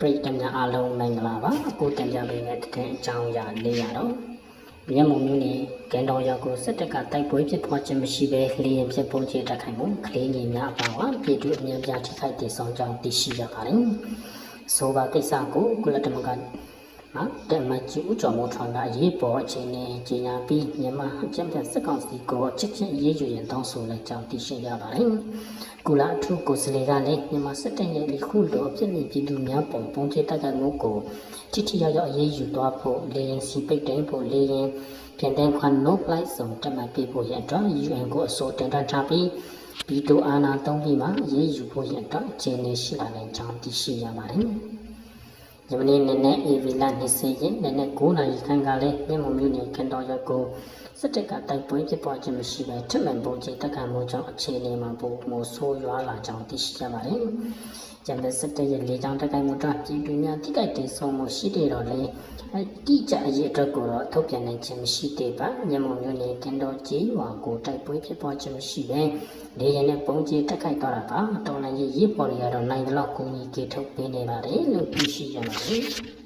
ပရိသတ်များအားလုံးမင်္ဂလာပါအခုတင်ပြပေးမယ့်တဲ့အကြောင်းအရာလေးရတော့မြတ်မုံမျိုးနဲ့ကံတော်ရောက်ကိုစစ်တပ်ကတိုက်ပွဲဖြစ်ပွားခြင်းမရှိဘဲလျင်ဖြစ်ပုံချေတက်ခိုင်မှုကလေးငယ်များအပါအဝင်ပြည်သူအများပြားထိခိုက်တည်ဆောင်ကြောင်းသိရှိရပါတယ်ဆိုပါကိစ္စကိုကုလသမဂ္ဂ နော်တက်မချီဦးကျော်မိုးထွန်းကအရေးပေါ်အခြေအနေကြီးညာပြီးမြန်မာအကြံပြစစ်ကောင်စီကိုချက်ချင်းအရေးယူရင်တောင်းဆိုလိုက်ကြောင်းသိရှိရပါတယ်ကုလအထူးကိုယ်စားလှယ်ကလည်းမြန်မာစစ်တပ်ရဲ့ဒီခုလိုအဖြစ်နေပြည်သူများပုံပုံချေတက်ခိုင်မှုကိုထိထိရောက်ရောက်အရေးယူသွားဖို့လေရင်စီပိတ်တိုင်းဖို့လေရင်ပြန်တဲ့ခွန် no flight ဆောင်တက်မှတ်ပေးဖို့ရအတွက် UN ကိုအစိုးတင်ထားပြီးဗီတိုအာဏာသုံးပြီးမှအရေးယူဖို့ရအတွက်အခြေအနေရှိလာနိုင်ကြောင်းသိရှိရပါတယ်။ ယမနေ့နေ့နဲ့ AV လ20ရက်နေ့နဲ့9နာရီခန့်ကလည်းမြမမျိုးနယ်ကန်တော်ရက်ကိုစစ်တပ်ကတိုက်ပွဲဖြစ်ပွားခြင်းမရှိဘဲထပ်မံပုံချတက်ခံမှုကြောင့်အခြေအနေမှာပုံမိုးဆိုးရွားလာကြောင်းသိရှိရပါတယ်။ ကျန်တဲ့စစ်တပ်ရဲ့လေကြောင်းတိုက်ခိုက်မှုကြောင့်ပြည်သူများတိကျတည်ဆုံမှုရှိတဲ့တော့လေအတိအကျအရေးအတွက်ကိုတော့ထုတ်ပြန်နိုင်ခြင်းမရှိသေးပါ။မြမမျိုးနယ်ကန်တော်ကြီးရွာကိုတိုက်ပွဲဖြစ်ပွားခြင်းမရှိဘဲလေရင်နဲ့ပုံချတက်ခိုက်သွားတာပါ။တော်လည်းရေးပေါ်တွေကတော့နိုင်တဲ့လောက်ကိုကြီးကေထုတ်ပေးနေပါတယ်လို့သိရှိရပါတယ်။